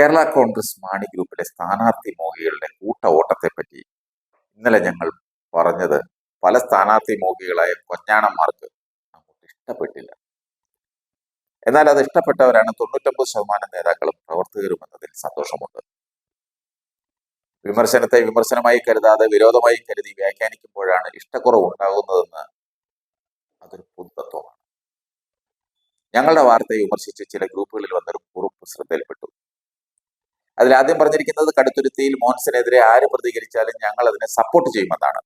കേരള കോൺഗ്രസ് മാണി ഗ്രൂപ്പിലെ സ്ഥാനാർത്ഥി മോഹികളുടെ കൂട്ട ഓട്ടത്തെപ്പറ്റി ഇന്നലെ ഞങ്ങൾ പറഞ്ഞത് പല സ്ഥാനാർത്ഥി മോഹികളായ കൊഞ്ഞാണന്മാർക്ക് അങ്ങോട്ട് ഇഷ്ടപ്പെട്ടില്ല. എന്നാൽ അത് ഇഷ്ടപ്പെട്ടവരാണ് തൊണ്ണൂറ്റൊമ്പത് ശതമാനം നേതാക്കളും പ്രവർത്തകരും എന്നതിൽ സന്തോഷമുണ്ട്. വിമർശനത്തെ വിമർശനമായി കരുതാതെ വിരോധമായി കരുതി വ്യാഖ്യാനിക്കുമ്പോഴാണ് ഇഷ്ടക്കുറവ് ഉണ്ടാകുന്നതെന്ന് അതൊരു പൊതുതത്വമാണ്. ഞങ്ങളുടെ വാർത്തയെ വിമർശിച്ച് ചില ഗ്രൂപ്പുകളിൽ വന്നൊരു കുറിപ്പ് ശ്രദ്ധയിൽപ്പെട്ടു. അതിൽ ആദ്യം പറഞ്ഞിരിക്കുന്നത് കടുത്തുരുത്തിയിൽ മോൻസിനെതിരെ ആര് പ്രതികരിച്ചാലും ഞങ്ങൾ അതിനെ സപ്പോർട്ട് ചെയ്യുമെന്നാണ്.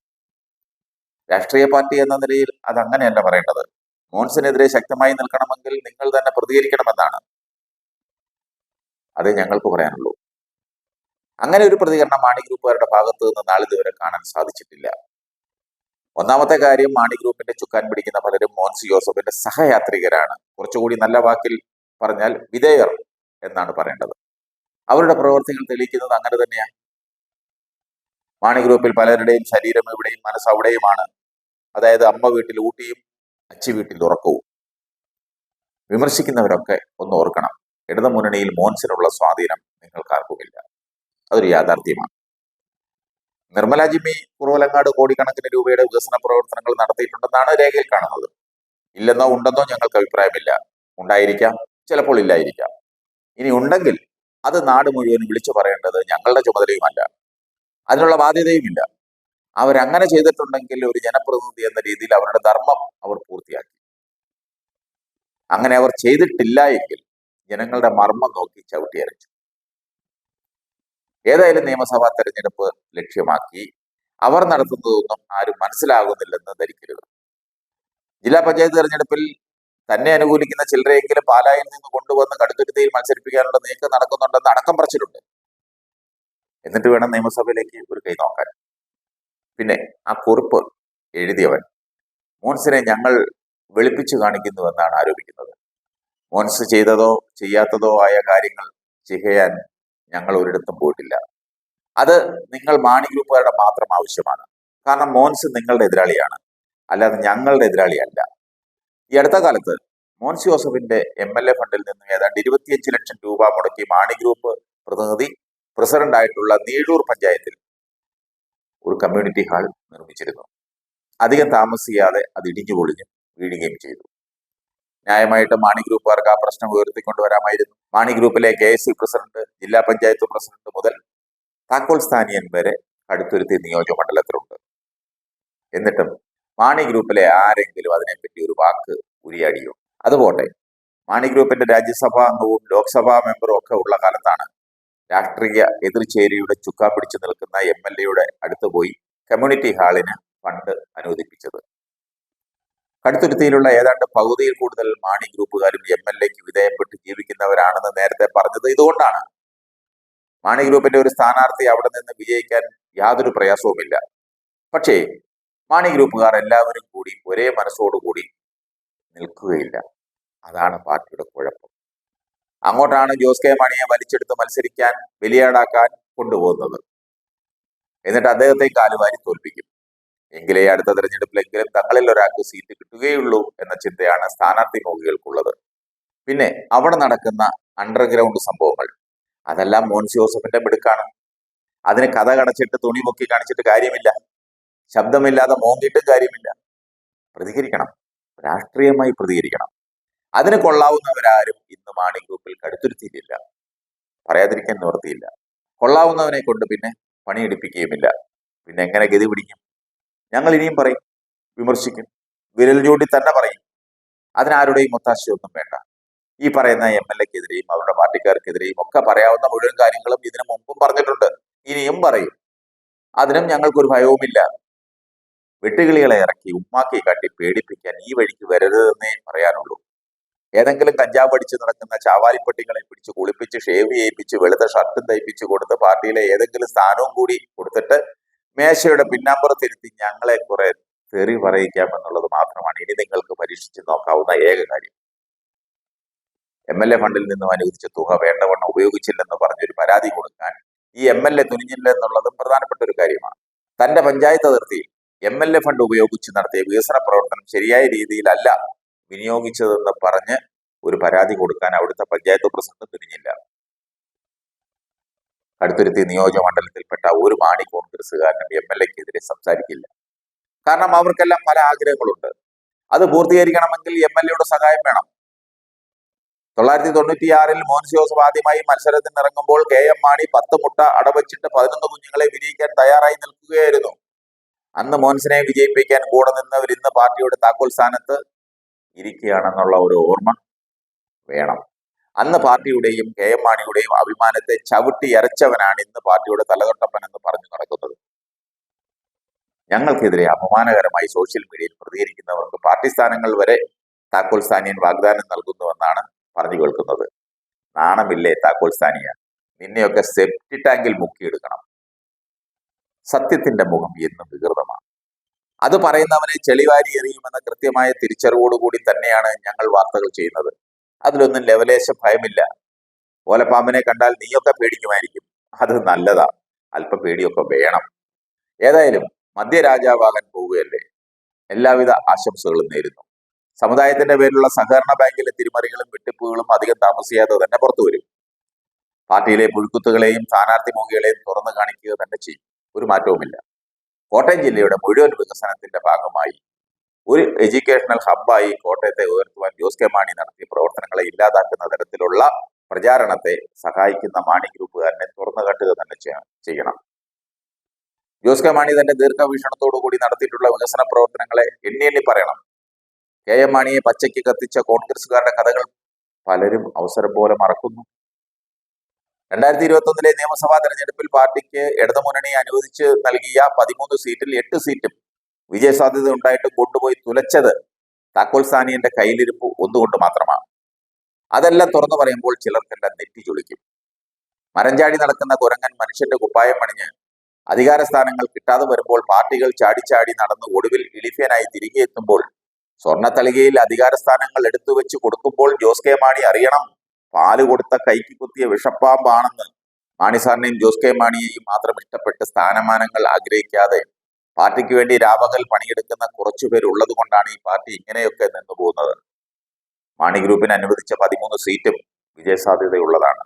രാഷ്ട്രീയ പാർട്ടി എന്ന നിലയിൽ അത് അങ്ങനെയല്ല പറയേണ്ടത്. മോൻസിനെതിരെ ശക്തമായി നിൽക്കണമെങ്കിൽ നിങ്ങൾ തന്നെ പ്രതികരിക്കണമെന്നാണ്. അതേ ഞങ്ങൾക്ക് പറയാനുള്ളൂ. അങ്ങനെ ഒരു പ്രതികരണം മാണി ഗ്രൂപ്പുകാരുടെ ഭാഗത്ത് നിന്ന് നാളിതുവരെ കാണാൻ സാധിച്ചിട്ടില്ല. ഒന്നാമത്തെ കാര്യം മാണി ഗ്രൂപ്പിന്റെ ചുക്കാൻ പിടിക്കുന്ന പലരും മോൻസി ജോസഫിന്റെ സഹയാത്രികരാണ്. കുറച്ചുകൂടി നല്ല വാക്കിൽ പറഞ്ഞാൽ വിധേയർ എന്നാണ് പറയേണ്ടത്. അവരുടെ പ്രവർത്തികൾ തെളിയിക്കുന്നത് അങ്ങനെ തന്നെയാണ് മാണി ഗ്രൂപ്പിൽ പലരുടെയും ശരീരം എവിടെയും മനസ്സ് അവിടെയുമാണ്. അതായത് അമ്മ വീട്ടിൽ ഊട്ടിയും അച്ചി വീട്ടിൽ ഉറക്കവും വിമർശിക്കുന്നവരൊക്കെ ഒന്ന് ഓർക്കണം. ഇടതു മുന്നണിയിൽ മോൻസിനുള്ള സ്വാധീനം നിങ്ങൾക്കാർക്കുമില്ല. അതൊരു യാഥാർത്ഥ്യമാണ്. നിർമ്മല ജിമ്മി കുറവലങ്ങാട് കോടിക്കണക്കിന് രൂപയുടെ വികസന പ്രവർത്തനങ്ങൾ നടത്തിയിട്ടുണ്ടെന്നാണ് രേഖയിൽ കാണുന്നത്. ഇല്ലെന്നോ ഉണ്ടെന്നോ ഞങ്ങൾക്ക് അഭിപ്രായമില്ല. ഉണ്ടായിരിക്കാം. ചിലപ്പോൾ ഇല്ലായിരിക്കാം. ഇനി ഉണ്ടെങ്കിൽ അത് നാട് മുഴുവൻ വിളിച്ചു പറയേണ്ടത് ഞങ്ങളുടെ ചുമതലയുമല്ല. അതിനുള്ള ബാധ്യതയുമില്ല. അവരങ്ങനെ ചെയ്തിട്ടുണ്ടെങ്കിൽ ഒരു ജനപ്രതിനിധി എന്ന രീതിയിൽ അവരുടെ ധർമ്മം അവർ പൂർത്തിയാക്കി. അങ്ങനെ അവർ ചെയ്തിട്ടില്ല എങ്കിൽ ജനങ്ങളുടെ മർമ്മം നോക്കി ചവിട്ടിയരച്ചു ഏതായാലും നിയമസഭാ തെരഞ്ഞെടുപ്പ് ലക്ഷ്യമാക്കി അവർ നടത്തുന്നതൊന്നും ആരും മനസ്സിലാകുന്നില്ലെന്ന് ധരിക്കരുത്. ജില്ലാ പഞ്ചായത്ത് തെരഞ്ഞെടുപ്പിൽ തന്നെ അനുകൂലിക്കുന്ന ചിലരെയെങ്കിലും പാലായിൽ നിന്ന് കൊണ്ടുവന്ന് കടുത്തുരുത്തിയിൽ മത്സരിപ്പിക്കാനുള്ള നീക്കം നടക്കുന്നുണ്ടെന്ന് അടക്കം പറച്ചിലുണ്ട്. എന്നിട്ട് വേണം നിയമസഭയിലേക്ക് ഒരു കൈ നോക്കാൻ. പിന്നെ ആ കുറിപ്പ് എഴുതിയവൻ മോൻസിനെ ഞങ്ങൾ വെളുപ്പിച്ചു കാണിക്കുന്നുവെന്നാണ് ആരോപിക്കുന്നത്. മോൻസ് ചെയ്തതോ ചെയ്യാത്തതോ ആയ കാര്യങ്ങൾ ചെയ്യാൻ ഞങ്ങൾ ഒരിടത്തും പോയിട്ടില്ല. അത് നിങ്ങൾ മാണി ഗ്രൂപ്പുകാരുടെ മാത്രം ആവശ്യമാണ്. കാരണം മോൻസ് നിങ്ങളുടെ എതിരാളിയാണ്. അല്ലാതെ ഞങ്ങളുടെ എതിരാളിയല്ല. ഈ അടുത്ത കാലത്ത് മോൻസ് ജോസഫിന്റെ എം എൽ എ ഫണ്ടിൽ നിന്ന് ഏതാണ്ട് ഇരുപത്തിയഞ്ച് ലക്ഷം രൂപ മുടക്കി മാണി ഗ്രൂപ്പ് പ്രതിനിധി പ്രസിഡന്റ് ആയിട്ടുള്ള നീഴൂർ പഞ്ചായത്തിൽ ഒരു കമ്മ്യൂണിറ്റി ഹാൾ നിർമ്മിച്ചിരുന്നു. അധികം താമസിയാതെ അത് ഇടിഞ്ഞു പൊളിഞ്ഞു വീഴുകയും ചെയ്തു. ന്യായമായിട്ട് മാണി ഗ്രൂപ്പുകാർക്ക് ആ പ്രശ്നം ഉയർത്തിക്കൊണ്ടുവരാമായിരുന്നു മാണി ഗ്രൂപ്പിലെ കെ എസ് സി പ്രസിഡന്റ് ജില്ലാ പഞ്ചായത്ത് പ്രസിഡന്റ് മുതൽ താക്കോൽ സ്ഥാനീയൻ വരെ കടുത്തുരുത്തി നിയോജക മണ്ഡലത്തിലുണ്ട്. എന്നിട്ടും മാണി ഗ്രൂപ്പിലെ ആരെങ്കിലും അതിനെപ്പറ്റി ഒരു വാക്ക് ഉരിയാടിയോ? അതുപോട്ടെ മാണി ഗ്രൂപ്പിന്റെ രാജ്യസഭാ അംഗവും ലോക്സഭാ മെമ്പറും ഒക്കെ ഉള്ള കാലത്താണ് രാഷ്ട്രീയ എതിർചേരിയുടെ ചുക്കാ പിടിച്ചു നിൽക്കുന്ന എം എൽ എയുടെ അടുത്ത് പോയി കമ്മ്യൂണിറ്റി ഹാളിന് ഫണ്ട് അനുവദിപ്പിച്ചത്. കടുത്തുരുത്തിയിലുള്ള ഏതാണ്ട് പകുതിയിൽ കൂടുതൽ മാണി ഗ്രൂപ്പുകാരും എം എൽ എക്ക് വിധേയപ്പെട്ട് ജീവിക്കുന്നവരാണെന്ന് നേരത്തെ പറഞ്ഞത് ഇതുകൊണ്ടാണ്. മാണി ഗ്രൂപ്പിന്റെ ഒരു സ്ഥാനാർത്ഥി അവിടെ നിന്ന് വിജയിക്കാൻ യാതൊരു പ്രയാസവുമില്ല. പക്ഷേ മാണി ഗ്രൂപ്പുകാർ എല്ലാവരും കൂടി ഒരേ മനസ്സോടുകൂടി നിൽക്കുകയില്ല. അതാണ് പാർട്ടിയുടെ കുഴപ്പം. അങ്ങോട്ടാണ് ജോസ് കെ മാണിയെ വലിച്ചെടുത്ത് മത്സരിക്കാൻ ബലിയാടാക്കാൻ കൊണ്ടുപോകുന്നത്. എന്നിട്ട് അദ്ദേഹത്തെ കാലുവാരി തോൽപ്പിക്കും. എങ്കിലേ അടുത്ത തെരഞ്ഞെടുപ്പിലെങ്കിലും തങ്ങളിൽ ഒരാൾക്ക് സീറ്റ് കിട്ടുകയുള്ളൂ എന്ന ചിന്തയാണ് സ്ഥാനാർത്ഥി മോഹികൾക്കുള്ളത് പിന്നെ അവിടെ നടക്കുന്ന അണ്ടർഗ്രൗണ്ട് സംഭവങ്ങൾ. അതെല്ലാം മോൻസ് ജോസഫിന്റെ മിടുക്കാണ്. അതിന് കഥ കടച്ചിട്ട് തുണി പൊക്കി കാണിച്ചിട്ട് കാര്യമില്ല. ശബ്ദമില്ലാതെ മോന്തിയിട്ടും കാര്യമില്ല. പ്രതികരിക്കണം. രാഷ്ട്രീയമായി പ്രതികരിക്കണം. അതിന് കൊള്ളാവുന്നവരാരും ഇന്ന് മാണി ഗ്രൂപ്പിൽ കടുത്തുരുത്തിയില്ല പറയാതിരിക്കാൻ നിവർത്തിയില്ല കൊള്ളാവുന്നവനെ കൊണ്ട് പിന്നെ പണിയെടുപ്പിക്കുകയുമില്ല. പിന്നെ എങ്ങനെ ഗതി പിടിക്കും? ഞങ്ങൾ ഇനിയും പറയും വിമർശിക്കും വിരൽ ചൂണ്ടി തന്നെ പറയും. അതിനാരുടെയും ഒത്താശയൊന്നും വേണ്ട. ഈ പറയുന്ന എം എൽ എക്കെതിരെയും അവരുടെ പാർട്ടിക്കാർക്കെതിരെയും ഒക്കെ പറയാവുന്ന മുഴുവൻ കാര്യങ്ങളും ഇതിനു മുമ്പും പറഞ്ഞിട്ടുണ്ട്. ഇനിയും പറയും. അതിനും ഞങ്ങൾക്കൊരു ഭയവുമില്ല. വെട്ടുകിളികളെ ഇറക്കി ഉമ്മാക്കി കാട്ടി പേടിപ്പിക്കാൻ ഈ വഴിക്ക് വരരുതെന്നേ പറയാനുള്ളൂ. ഏതെങ്കിലും കഞ്ചാവ് അടിച്ച് നടക്കുന്ന ചാവാലിപ്പട്ടികളെ പിടിച്ച് കുളിപ്പിച്ച് ഷേവ് ചെയ്യിപ്പിച്ച് വെളുത്ത ഷർട്ടും തയ്പ്പിച്ച് കൊടുത്ത് പാർട്ടിയിലെ ഏതെങ്കിലും സ്ഥാനവും കൂടി കൊടുത്തിട്ട് മേശയുടെ പിന്നാമ്പുറത്തിരുത്തി ഞങ്ങളെ കുറെ തെറി പറയിക്കാം എന്നുള്ളത് മാത്രമാണ്. ഇനി നിങ്ങൾക്ക് പരീക്ഷിച്ച് നോക്കാവുന്ന ഏക കാര്യം. എം എൽ എ ഫണ്ടിൽ നിന്നും അനുവദിച്ച തുക വേണ്ടവണ്ണം ഉപയോഗിച്ചില്ലെന്ന് പറഞ്ഞൊരു പരാതി കൊടുക്കാൻ ഈ എം എൽ എ തുനിഞ്ഞില്ല എന്നുള്ളതും പ്രധാനപ്പെട്ട ഒരു കാര്യമാണ്. തന്റെ പഞ്ചായത്ത് അതിർത്തിയിൽ എം എൽ എ ഫണ്ട് ഉപയോഗിച്ച് നടത്തിയ വികസന പ്രവർത്തനം ശരിയായ രീതിയിലല്ല വിനിയോഗിച്ചതെന്ന് പറഞ്ഞ് ഒരു പരാതി കൊടുക്കാൻ അവിടുത്തെ പഞ്ചായത്ത് പ്രസിഡന്റ് തിരിഞ്ഞില്ല. കടുത്തുരുത്തി നിയോജക മണ്ഡലത്തിൽപ്പെട്ട ഒരു മാണി കോൺഗ്രസ്സുകാരനും എം എൽ എക്കെതിരെ സംസാരിക്കില്ല. കാരണം അവർക്കെല്ലാം പല ആഗ്രഹങ്ങളുണ്ട്. അത് പൂർത്തീകരിക്കണമെങ്കിൽ എം എൽ എയുടെ സഹായം വേണം. തൊള്ളായിരത്തി തൊണ്ണൂറ്റിയാറിൽ മോഹൻ ജോസഫ് ആദ്യമായി മത്സരത്തിനിറങ്ങുമ്പോൾ കെ എം മാണി പത്ത് മുട്ട അടവച്ചിട്ട് പതിനൊന്ന് കുഞ്ഞുങ്ങളെ വിനിയിക്കാൻ തയ്യാറായി നിൽക്കുകയായിരുന്നു. അന്ന് മോൻസിനെ വിജയിപ്പിക്കാൻ കൂടെ നിന്നവർ ഇന്ന് പാർട്ടിയുടെ താക്കോൽ സ്ഥാനത്ത് ഇരിക്കുകയാണെന്നുള്ള ഒരു ഓർമ്മ വേണം. അന്ന് പാർട്ടിയുടെയും കെ എം മാണിയുടെയും അഭിമാനത്തെ ചവിട്ടി അരച്ചവനാണ് ഇന്ന് പാർട്ടിയുടെ തലതൊട്ടപ്പൻ എന്ന് പറഞ്ഞു നടക്കുന്നത്. ഞങ്ങൾക്കെതിരെ അപമാനകരമായി സോഷ്യൽ മീഡിയയിൽ പ്രതികരിക്കുന്നവർക്ക് പാർട്ടി സ്ഥാനങ്ങൾ വരെ താക്കോൽ സ്ഥാനീയൻ വാഗ്ദാനം നൽകുന്നുവെന്നാണ് പറഞ്ഞു കേൾക്കുന്നത്. നാണമില്ലേ താക്കോൽ സ്ഥാനീയ നിന്നെയൊക്കെ സെപ്റ്റി ടാങ്കിൽ മുക്കിയെടുക്കണം. സത്യത്തിന്റെ മുഖം എന്നും വികൃതമാണ്. അത് പറയുന്നവനെ ചെളിവാരി എറിയുമെന്ന കൃത്യമായ തിരിച്ചറിവോടുകൂടി തന്നെയാണ് ഞങ്ങൾ വാർത്തകൾ ചെയ്യുന്നത്. അതിലൊന്നും ലെവലേശ ഭയമില്ല. ഓലപ്പാമ്പിനെ കണ്ടാൽ നീയൊക്കെ പേടിക്കുമായിരിക്കും. അത് നല്ലതാ. അല്പ പേടിയൊക്കെ വേണം. ഏതായാലും മധ്യരാജാവാകാൻ പോവുകയല്ലേ? എല്ലാവിധ ആശംസകളും നേരുന്നു. സമുദായത്തിന്റെ പേരിലുള്ള സഹകരണ ബാങ്കിലെ തിരിമറികളും വെട്ടിപ്പുകളും അധികം താമസിയാതെ തന്നെ പുറത്തു വരും. പാർട്ടിയിലെ പുഴുക്കുത്തുകളെയും സ്ഥാനാർത്ഥി മോഹികളെയും തുറന്നു കാണിക്കുക തന്നെ ചെയ്യും. ഒരു മാറ്റവുമില്ല. കോട്ടയം ജില്ലയുടെ മുഴുവൻ വികസനത്തിന്റെ ഭാഗമായി ഒരു എഡ്യൂക്കേഷണൽ ഹബ്ബായി കോട്ടയത്തെ ഉയർത്തുവാൻ ജോസ് കെ മാണി നടത്തിയ പ്രവർത്തനങ്ങളെ ഇല്ലാതാക്കുന്ന തരത്തിലുള്ള പ്രചാരണത്തെ സഹായിക്കുന്ന മാണി ഗ്രൂപ്പുകാരനെ തുറന്നു കാട്ടുക തന്നെ ചെയ്യണം. ജോസ് കെ മാണി തന്റെ ദീർഘവീക്ഷണത്തോടു കൂടി നടത്തിയിട്ടുള്ള വികസന പ്രവർത്തനങ്ങളെ എണ്ണി എണ്ണി പറയണം. കെ എം മാണിയെ പച്ചയ്ക്ക് കത്തിച്ച കോൺഗ്രസുകാരുടെ കഥകൾ പലരും അവസരം പോലെ മറക്കുന്നു. രണ്ടായിരത്തി ഇരുപത്തി ഒന്നിലെ നിയമസഭാ തെരഞ്ഞെടുപ്പിൽ പാർട്ടിക്ക് ഇടതുമുന്നണി അനുവദിച്ച് നൽകിയ പതിമൂന്ന് സീറ്റിൽ എട്ട് സീറ്റും വിജയസാധ്യത ഉണ്ടായിട്ട് കൊണ്ടുപോയി തുലച്ചത് താക്കോൽ സാനിയന്റെ കയ്യിലിരിപ്പ് ഒന്നുകൊണ്ട് മാത്രമാണ്. അതെല്ലാം തുറന്നു പറയുമ്പോൾ ചിലർക്കെല്ലാം നെറ്റി ചൊളിക്കും. മരഞ്ചാടി നടക്കുന്ന കുരങ്ങൻ മനുഷ്യന്റെ കുപ്പായം പണിഞ്ഞ് അധികാര സ്ഥാനങ്ങൾ കിട്ടാതെ വരുമ്പോൾ പാർട്ടികൾ ചാടിച്ചാടി നടന്ന് ഒടുവിൽ ഇളിഫ്യനായി തിരികെ എത്തുമ്പോൾ സ്വർണത്തളികയിൽ അധികാര സ്ഥാനങ്ങൾ എടുത്തു വെച്ച് കൊടുക്കുമ്പോൾ ജോസ് കെ മാണി അറിയണം. പാൽ കൊടുത്ത കൈക്ക് കുത്തിയ വിഷപ്പാമ്പാണെന്ന് മാണി സാറിനെയും ജോസ് കെ മാണിയെയും മാത്രം ഇഷ്ടപ്പെട്ട് സ്ഥാനമാനങ്ങൾ ആഗ്രഹിക്കാതെ പാർട്ടിക്ക് വേണ്ടി രാപകൽ പണിയെടുക്കുന്ന കുറച്ചുപേർ ഉള്ളത് കൊണ്ടാണ് ഈ പാർട്ടി ഇങ്ങനെയൊക്കെ നിന്നു പോകുന്നത്. മാണി ഗ്രൂപ്പിന് അനുവദിച്ച പതിമൂന്ന് സീറ്റും വിജയസാധ്യതയുള്ളതാണ്.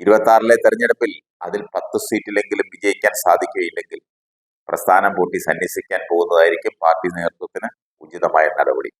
ഇരുപത്തി ആറിലെ തെരഞ്ഞെടുപ്പിൽ അതിൽ പത്ത് സീറ്റിലെങ്കിലും വിജയിക്കാൻ സാധിക്കുകയില്ലെങ്കിൽ പ്രസ്ഥാനം പൂട്ടി സന്യസിക്കാൻ പോകുന്നതായിരിക്കും പാർട്ടി നേതൃത്വത്തിന് ഉചിതമായ നടപടി.